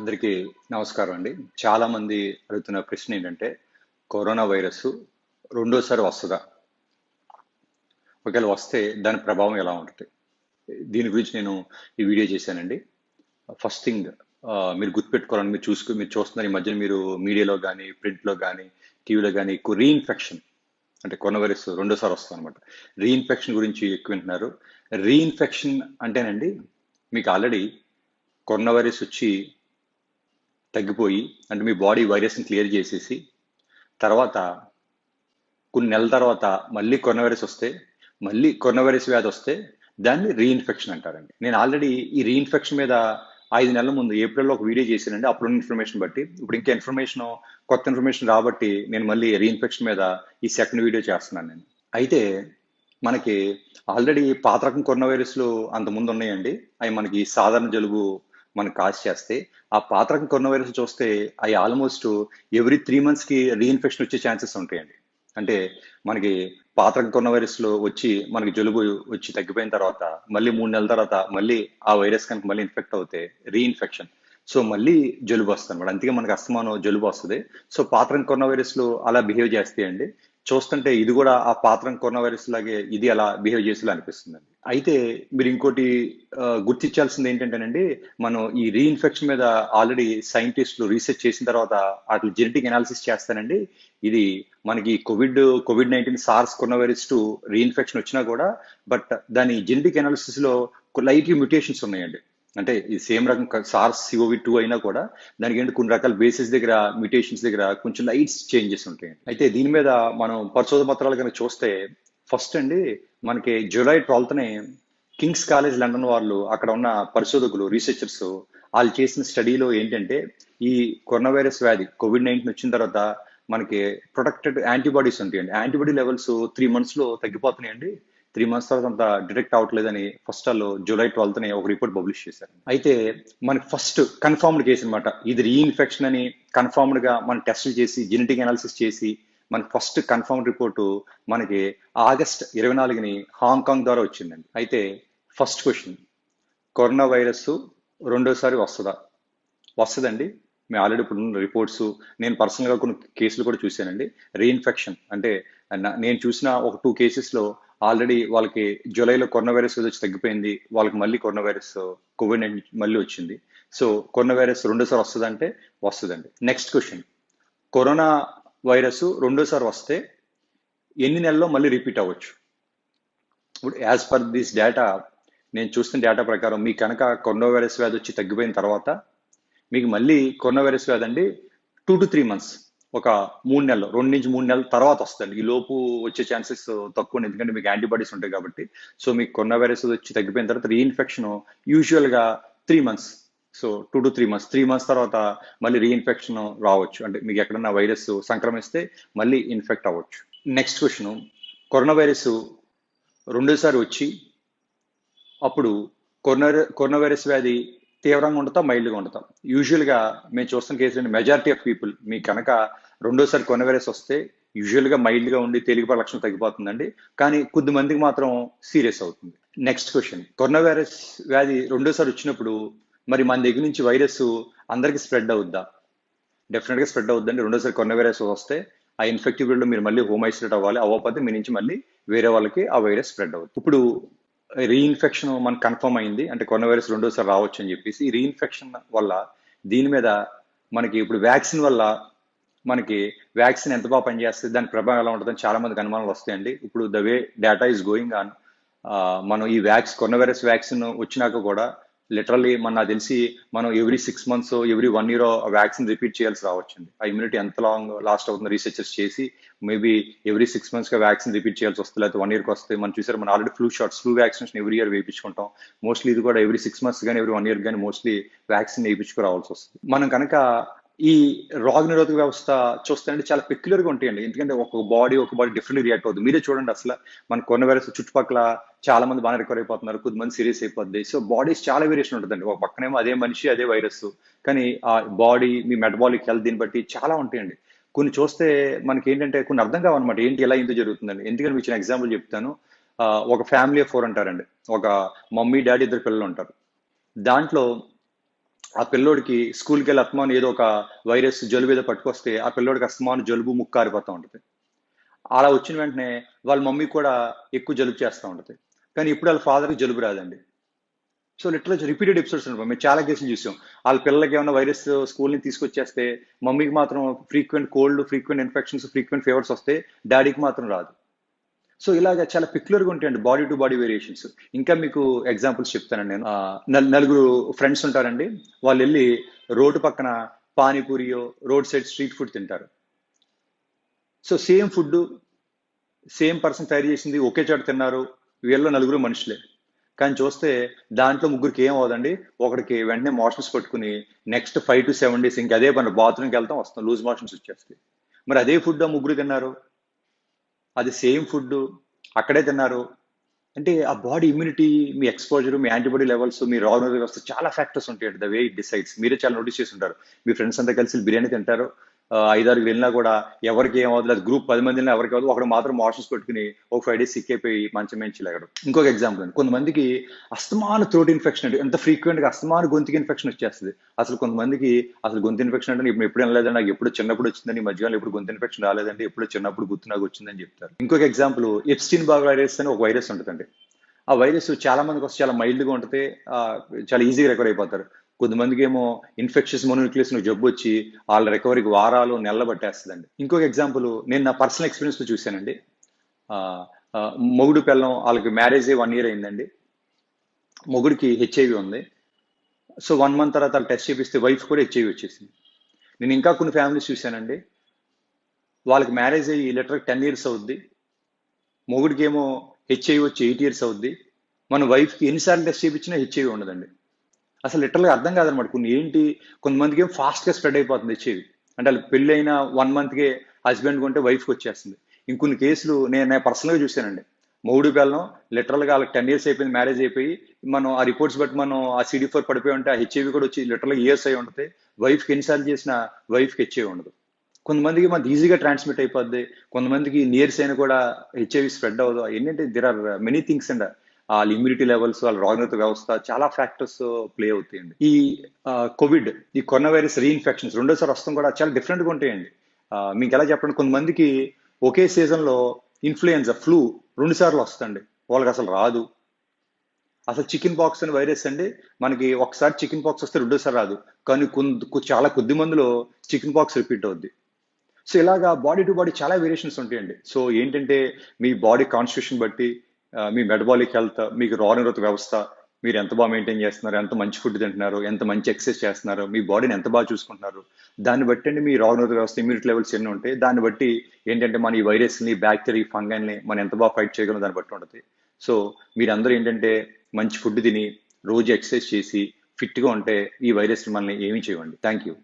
అందరికీ నమస్కారం అండి. చాలామంది అడుగుతున్న ప్రశ్న ఏంటంటే కరోనా వైరస్ రెండోసారి వస్తుందా? ఒకవేళ వస్తే దాని ప్రభావం ఎలా ఉంటుంది? దీని గురించి నేను ఈ వీడియో చేశానండి. ఫస్ట్ థింగ్ మీరు గుర్తుపెట్టుకోవాలని మీరు చూసుకు మీరు చూస్తున్నారు. ఈ మధ్యన మీరు మీడియాలో కానీ ప్రింట్లో కానీ టీవీలో కానీ ఎక్కువ రీఇన్ఫెక్షన్ అంటే కరోనా వైరస్ రెండోసారి వస్తుంది అనమాట రీఇన్ఫెక్షన్ గురించి ఎక్కువ వింటున్నారు. రీఇన్ఫెక్షన్ అంటేనండి మీకు ఆల్రెడీ కరోనా వైరస్ వచ్చి తగ్గిపోయి అంటే మీ బాడీ వైరస్ని క్లియర్ చేసేసి తర్వాత కొన్ని నెలల తర్వాత మళ్ళీ కరోనా వైరస్ వస్తే మళ్ళీ కరోనా వైరస్ వ్యాధి వస్తే దాన్ని రీఇన్ఫెక్షన్ అంటారండి. నేను ఆల్రెడీ ఈ రీఇన్ఫెక్షన్ మీద ఐదు నెలల ముందు ఏప్రిల్లో ఒక వీడియో చేశానండి. అప్పుడు ఇన్ఫర్మేషన్ బట్టి. ఇప్పుడు ఇంకా ఇన్ఫర్మేషన్ కొత్త ఇన్ఫర్మేషన్ రాబట్టి నేను మళ్ళీ రీఇన్ఫెక్షన్ మీద ఈ సెకండ్ వీడియో చేస్తున్నాను నేను. అయితే మనకి ఆల్రెడీ పాత రకం కరోనా వైరస్లు అంత ముందు ఉన్నాయండి. అవి మనకి సాధారణ జలుబు మనకు కాస్ట్ చేస్తే ఆ పాత్రకు రకం కరోనా వైరస్ చూస్తే అవి ఆల్మోస్ట్ ఎవ్రీ త్రీ మంత్స్కి రీఇన్ఫెక్షన్ వచ్చే ఛాన్సెస్ ఉంటాయండి. అంటే మనకి పాత్రకు రకం కరోనా వైరస్లో వచ్చి మనకి జలుబు వచ్చి తగ్గిపోయిన తర్వాత మళ్ళీ మూడు నెలల తర్వాత మళ్ళీ ఆ వైరస్ కనుక మళ్ళీ ఇన్ఫెక్ట్ అవుతే రీఇన్ఫెక్షన్ సో మళ్ళీ జలుబు వస్తుంది అనమాట అందుకే మనకి అస్తమానం జలుబు వస్తుంది. సో పాత్రం కరోనా వైరస్లు అలా బిహేవ్ చేస్తాయండి చూస్తుంటే ఇది కూడా ఆ పాత్రం కరోనా వైరస్ లాగే ఇది అలా బిహేవ్ చేసేలా అనిపిస్తుంది అయితే మీరు ఇంకోటి గుర్తించాల్సింది ఏంటంటేనండి మనం ఈ రీఇన్ఫెక్షన్ మీద ఆల్రెడీ సైంటిస్టులు రీసెర్చ్ చేసిన తర్వాత వాటి జెనెటిక్ అనాలిసిస్ చేస్తానండి. ఇది మనకి కోవిడ్ కోవిడ్ నైన్టీన్ సార్స్ కొన్న వైరస్ టు రీఇన్ఫెక్షన్ వచ్చినా కూడా బట్ దాని జెనెటిక్ అనాలిసిస్లో లైట్ మ్యూటేషన్స్ ఉన్నాయండి. అంటే ఈ సేమ్ రకం సార్స్ సిఓవి టూ అయినా కూడా దానికి ఏంటి కొన్ని రకాల బేసిస్ దగ్గర మ్యూటేషన్స్ దగ్గర కొంచెం లైట్స్ చేంజెస్ ఉంటాయి అయితే దీని మీద మనం పరిశోధన పత్రాలు కనుక చూస్తే ఫస్ట్ అండి మనకి జూలై ట్వెల్త్నే కింగ్స్ కాలేజ్ లండన్ వాళ్ళు అక్కడ ఉన్న పరిశోధకులు రీసెర్చర్స్ వాళ్ళు చేసిన స్టడీలో ఏంటంటే ఈ కరోనా వైరస్ వ్యాధి కోవిడ్ నైన్టీన్ వచ్చిన తర్వాత మనకి ప్రొటెక్టెడ్ యాంటీబాడీస్ ఉంటాయండి. యాంటీబాడీ లెవెల్స్ త్రీ మంత్స్లో తగ్గిపోతున్నాయండి. త్రీ మంత్స్ తర్వాత అంత డిటెక్ట్ అవ్వట్లేదని ఫస్ట్ వాళ్ళు జూలై ట్వెల్త్నే ఒక రిపోర్ట్ పబ్లిష్ చేశారు. అయితే మనకి ఫస్ట్ కన్ఫర్మ్డ్ కేసు అనమాట ఇది రీఇన్ఫెక్షన్ అని కన్ఫర్మ్డ్గా మనం టెస్టులు చేసి జెనెటిక్ అనాలిసిస్ చేసి మన ఫస్ట్ కన్ఫర్మ్ రిపోర్టు మనకి ఆగస్ట్ ఇరవై నాలుగుని హాంకాంగ్ ద్వారా వచ్చిందండి. అయితే ఫస్ట్ క్వశ్చన్ కరోనా వైరస్ రెండోసారి వస్తుందా? వస్తుందండి. మేము ఆల్రెడీ ఇప్పుడు రిపోర్ట్స్ నేను పర్సనల్గా కొన్ని కేసులు కూడా చూశానండి. రీఇన్ఫెక్షన్ అంటే నేను చూసిన ఒక టూ కేసెస్లో ఆల్రెడీ వాళ్ళకి జూలైలో కరోనా వైరస్ వచ్చి తగ్గిపోయింది. వాళ్ళకి మళ్ళీ కరోనా వైరస్ కోవిడ్ నైన్టీన్ మళ్ళీ వచ్చింది. సో కరోనా వైరస్ రెండోసారి వస్తుందంటే వస్తుందండి. నెక్స్ట్ క్వశ్చన్ కరోనా వైరస్ రెండోసారి వస్తే ఎన్ని నెలల్లో మళ్ళీ రిపీట్ అవ్వచ్చు? ఇప్పుడు యాజ్ పర్ దిస్ డేటా నేను చూస్తున్న డేటా ప్రకారం మీకు కనుక కరోనా వైరస్ వ్యాధి వచ్చి తగ్గిపోయిన తర్వాత మీకు మళ్ళీ కరోనా వైరస్ వ్యాధి అండి టూ టు త్రీ మంత్స్ ఒక మూడు నెలలు రెండు నుంచి మూడు నెలల తర్వాత వస్తుంది. ఈ లోపు వచ్చే ఛాన్సెస్ తక్కువ ఎందుకంటే మీకు యాంటీబాడీస్ ఉంటాయి కాబట్టి. సో మీకు కరోనా వైరస్ వచ్చి తగ్గిపోయిన తర్వాత రీఇన్ఫెక్షన్ యూజువల్గా three months so two to three months three months తర్వాత మళ్ళీ రీఇన్ఫెక్షన్ రావచ్చు. అంటే మీకు ఎక్కడన్నా వైరస్ సంక్రమిస్తే మళ్ళీ ఇన్ఫెక్ట్ అవ్వచ్చు. నెక్స్ట్ క్వశ్చన్ కరోనా వైరస్ రెండోసారి వచ్చి అప్పుడు కరోనా కరోనా వైరస్ వ్యాధి తీవ్రంగా ఉండతా మైల్డ్గా ఉండతా యూజువల్గా మేము చూస్తున్న కేసులు మెజారిటీ ఆఫ్ పీపుల్ మీకు కనుక రెండోసారి కరోనా వైరస్ వస్తే యూజువల్గా మైల్డ్గా ఉండి తేలికపాటి లక్షణం తగ్గిపోతుందండి. కానీ కొద్ది మందికి మాత్రం సీరియస్ అవుతుంది. నెక్స్ట్ క్వశ్చన్ కరోనా వైరస్ వ్యాధి రెండోసారి వచ్చినప్పుడు మరి మన దగ్గర నుంచి వైరస్ అందరికీ స్ప్రెడ్ అవుద్దా? డెఫినెట్గా స్ప్రెడ్ అవుద్దండి. రెండోసారి కొన్న వైరస్ వస్తే ఆ ఇన్ఫెక్టివ్ మీరు మళ్ళీ హోమ్ ఐసోలేట్ అవ్వాలి. అవ్వకపోతే మీ నుంచి మళ్ళీ వేరే వాళ్ళకి ఆ వైరస్ స్ప్రెడ్ అవుతుంది ఇప్పుడు రీఇన్ఫెక్షన్ మనకు కన్ఫర్మ్ అయింది. అంటే కొన్న వైరస్ రెండోసారి రావచ్చు అని చెప్పేసి ఈ రీఇన్ఫెక్షన్ వల్ల దీని మీద మనకి ఇప్పుడు వ్యాక్సిన్ వల్ల మనకి వ్యాక్సిన్ ఎంత బాగా పనిచేస్తుంది దాని ప్రభావం ఎలా ఉంటుందని చాలా మందికి అనుమానాలు వస్తాయండి. ఇప్పుడు the way data is going on మనం ఈ వ్యాక్సిన్ కొన్న వైరస్ వ్యాక్సిన్ వచ్చినాక కూడా లిటరల్లీ మన నాకు తెలిసి మనం every six months every one year vaccine repeat చేయాల్సి రావచ్చండి. ఆ ఇమ్యూనిటీ ఎంత లాంగ్ లాస్ట్ అవుతుంది రీసెర్చెస్ చేసి మేబీ ఎవ్రీ సిక్స్ మంత్స్గా వ్యాక్సిన్ రిపీట్ చేయాల్సి వస్తుంది లేకపోతే వన్ ఇయర్కి వస్తే మనం చూసారు మనం already flu shots flu vaccination every year వేయించుకుంటాం. Mostly ఇది కూడా ఎవ్రీ సిక్స్ మంత్స్ కానీ ఎవ్రీ వన్ ఇయర్ కానీ మోస్ట్లీ వ్యాక్సిన్ వేయించుకురావాల్సి వస్తుంది. మనం కనుక ఈ రోగ నిరోధక వ్యవస్థ చూస్తే చాలా పెక్యులర్గా ఉంటాయండి. ఎందుకంటే ఒక బాడీ ఒక బాడీ డిఫరెంట్ రియాక్ట్ అవుతుంది. మీరే చూడండి అసలు మన కొన్న వైరస్ చుట్టుపక్కల చాలా మంది బాగా రికవర్ అయిపోతున్నారు. కొద్దిమంది సీరియస్ అయిపోద్ది. సో బాడీస్ చాలా వేరియేషన్ ఉంటుందండి. ఒక పక్కనేమో అదే మనిషి అదే వైరస్ కానీ ఆ బాడీ మీ మెటబాలిక్ హెల్త్ దీన్ని బట్టి చాలా ఉంటాయండి. కొన్ని చూస్తే మనకి ఏంటంటే కొన్ని అర్థం కావన్నమాట. ఏంటి ఎలా ఇంత జరుగుతుందండి ఎందుకంటే మీకు చిన్న ఎగ్జాంపుల్ చెప్తాను. ఒక ఫ్యామిలీ ఫోర్ అంటారండి. ఒక మమ్మీ డాడీ ఇద్దరు పిల్లలు ఉంటారు. దాంట్లో ఆ పిల్లోడికి స్కూల్కి వెళ్ళి అస్మాన్ ఏదో ఒక వైరస్ జలుబు ఏదో పట్టుకొస్తే ఆ పిల్లోడికి అస్తమానం జలుబు ముక్కారిపోతూ ఉంటుంది. అలా వచ్చిన వెంటనే వాళ్ళ మమ్మీ కూడా ఎక్కువ జలుబు చేస్తూ ఉంటుంది. కానీ ఇప్పుడు వాళ్ళ ఫాదర్కి జలుబు రాదండి. సో లిటరల్ రిపీటెడ్ ఎపిసోడ్స్ అనమాట మేము చాలా కేసులు చూసాం. వాళ్ళ పిల్లలకి ఏమైనా వైరస్ స్కూల్ నుంచి తీసుకొచ్చేస్తే మమ్మీకి మాత్రం frequent cold frequent infections frequent fevers వస్తే డాడీకి మాత్రం రాదు. సో ఇలాగ చాలా పిక్యులర్గా ఉంటాయండి బాడీ టు బాడీ వేరియేషన్స్ ఇంకా మీకు ఎగ్జాంపుల్స్ చెప్తానండి నేను. నల్- నలుగురు ఫ్రెండ్స్ ఉంటారండి. వాళ్ళు వెళ్ళి రోడ్డు పక్కన పానీపూరియో రోడ్ సైడ్ స్ట్రీట్ ఫుడ్ తింటారు. So same food same person తయారు చేసింది ఒకే చోట తిన్నారు. వీళ్ళలో నలుగురు మనుషులే. కానీ చూస్తే దాంట్లో ముగ్గురికి ఏం అవదండి ఒకడికి వెంటనే మోషన్స్ పట్టుకుని next five to seven days ఇంకా అదే పని బాత్రూమ్కి వెళ్తాం వస్తాం లూజ్ మోషన్స్ వచ్చేస్తాయి. మరి అదే ఫుడ్ ఆ ముగ్గురు తిన్నారు? అది సేమ్ ఫుడ్ అక్కడే తిన్నారు. అంటే ఆ బాడీ ఇమ్యూనిటీ మీ ఎక్స్పోజర్ మీ యాంటీబాడీ లెవెల్స్ మీ రోగ వ్యవస్థ చాలా ఫ్యాక్టర్స్ ఉంటాయి ద వే ఇట్ డిసైడ్స్. మీరే చాలా నోటీస్ చేసి ఉంటారు. మీ ఫ్రెండ్స్ అంతా కలిసి బిర్యానీ తింటారు ఆ, వెళ్ళినా కూడా ఎవరికి ఏమవుతుంది అది గ్రూప్ పది మందిలో ఎవరికి అవ్వదు. ఒకడు మాత్రం మోషన్స్ పెట్టుకుని ఒక ఫైవ్ డేస్ సిక్కైపోయి మంచం మంచి లేగడం ఇంకొక ఎగ్జాంపుల్ అండి. కొంతమందికి అస్తమాన థ్రోట్ ఇన్ఫెక్షన్ అంటే ఎంత ఫ్రీక్వెంట్గా అస్తమాన గొంతుకి ఇన్ఫెక్షన్ వచ్చేస్తుంది. అసలు కొంతమందికి అసలు గొంతు ఇన్ఫెక్షన్ అంటే ఇప్పుడు ఎప్పుడు వెళ్ళలేదండి? నాకు ఎప్పుడు చిన్నప్పుడు వచ్చిందని ఈ ఎప్పుడు గొంతు ఇన్ఫెక్షన్ రాలేదండి? ఎప్పుడు చిన్నప్పుడు గుర్తు నాకు వచ్చిందని చెప్తారు. ఇంకొక ఎగ్జాంపుల్ ఎప్స్టిన్ బాగ్ వైరస్ అని ఒక వైరస్ ఉంటుందండి. ఆ వైరస్ చాలా మందికి వస్తే చాలా మైల్డ్గా ఉంటుంది చాలా ఈజీగా రికవర్ అయిపోతారు. కొంతమందికి ఏమో ఇన్ఫెక్షన్స్ మోనోన్యూక్లియస్ జబ్బు వచ్చి వాళ్ళ రికవరీకి వారాలు నెలలు పట్టేస్తుందండి ఇంకొక ఎగ్జాంపుల్ నేను నా పర్సనల్ ఎక్స్పీరియన్స్లో చూశానండి. మొగుడు పిల్లం వాళ్ళకి మ్యారేజ్ వన్ ఇయర్ అయిందండి. మొగుడికి హెచ్ఐవి ఉంది. సో వన్ మంత్ తర్వాత వాళ్ళు టెస్ట్ చేపిస్తే వైఫ్ కూడా హెచ్ఐవి వచ్చేసింది. నేను ఇంకా కొన్ని ఫ్యామిలీస్ చూశానండి. వాళ్ళకి మ్యారేజ్ అయ్యి లెటర్ టెన్ ఇయర్స్ అవుద్ది. మొగుడికి ఏమో హెచ్ఐవి వచ్చి ఎయిట్ ఇయర్స్ అవుద్ది. మన వైఫ్కి ఎన్నిసార్లు టెస్ట్ చేయించినా హెచ్ఐవి ఉండదండి. అసలు లిటరల్గా అర్థం కాదనమాట. కొన్ని ఏంటి కొంతమందికి ఏం ఫాస్ట్గా స్ప్రెడ్ అయిపోతుంది హెచ్ఐవి అంటే వాళ్ళు పెళ్ళి అయిన వన్ మంత్కే హస్బెండ్ కొంటే వైఫ్కి వచ్చేస్తుంది. ఇంకొన్ని కేసులు నేను నేను పర్సనల్గా చూశానండి. మూడు పిల్లం లిటరల్గా వాళ్ళకి టెన్ ఇయర్స్ అయిపోయింది మ్యారేజ్ అయిపోయి మనం ఆ రిపోర్ట్స్ బట్టి మనం ఆ సిడి ఫోర్ పడిపోయి ఉంటే ఆ హెచ్ఐవి కూడా వచ్చి లిటరల్గా ఇయర్స్ అయి ఉంటుంది. వైఫ్కి ఎన్నిసార్లు చేసిన వైఫ్కి హెచ్ఐవి ఉండదు. కొంతమందికి మనకి ఈజీగా ట్రాన్స్మిట్ అయిపోద్ది. కొంతమందికి నియర్స్ అయినా కూడా హెచ్ఐవి స్ప్రెడ్ అవ్వదు. ఏంటంటే there are many things and వాళ్ళ ఇమ్యూనిటీ లెవెల్స్ వాళ్ళ రోగనిరోధక వ్యవస్థ చాలా ఫ్యాక్టర్స్ ప్లే అవుతాయండి. ఈ కోవిడ్ ఈ కరోనా వైరస్ రీఇన్ఫెక్షన్స్ రెండోసారి వస్తాం కూడా చాలా డిఫరెంట్గా ఉంటాయండి. మీకు ఎలా చెప్పండి? కొంతమందికి ఒకే సీజన్లో ఇన్ఫ్లుయెన్జా ఫ్లూ రెండు సార్లు వస్తుంది వాళ్ళకి అసలు రాదు. అసలు చికెన్ పాక్స్ అనే వైరస్ అండి. మనకి ఒకసారి చికెన్ పాక్స్ వస్తే రెండోసారి రాదు. కానీ కొన్ని చాలా కొద్ది మందిలో చికెన్ పాక్స్ రిపీట్ అవుద్ది. సో ఇలాగా బాడీ టు బాడీ చాలా వేరియేషన్స్ ఉంటాయండి. సో ఏంటంటే మీ బాడీ కాన్స్టిట్యూషన్ బట్టి మీ మెటబాలిక్ హెల్త్ మీకు రోగనిరోధ వ్యవస్థ మీరు ఎంత బాగా మెయింటైన్ చేస్తున్నారు ఎంత మంచి ఫుడ్ తింటున్నారు ఎంత మంచి ఎక్సర్సైజ్ చేస్తున్నారు మీ బాడీని ఎంత బాగా చూసుకుంటున్నారు దాన్ని బట్టి అండి మీ రోగనిరోధ వ్యవస్థ ఇమ్యూనిటీ లెవెల్స్ ఎన్ని ఉంటాయి దాన్ని బట్టి ఏంటంటే మన ఈ వైరస్ని బ్యాక్టీరియా ఫంగల్ని మనం ఎంత బాగా ఫైట్ చేయగలం దాన్ని బట్టి ఉంటుంది. సో మీరందరూ ఏంటంటే మంచి ఫుడ్ తిని రోజు ఎక్సర్సైజ్ చేసి ఫిట్గా ఉంటే ఈ వైరస్ మనల్ని ఏమీ చేయండి థ్యాంక్ యూ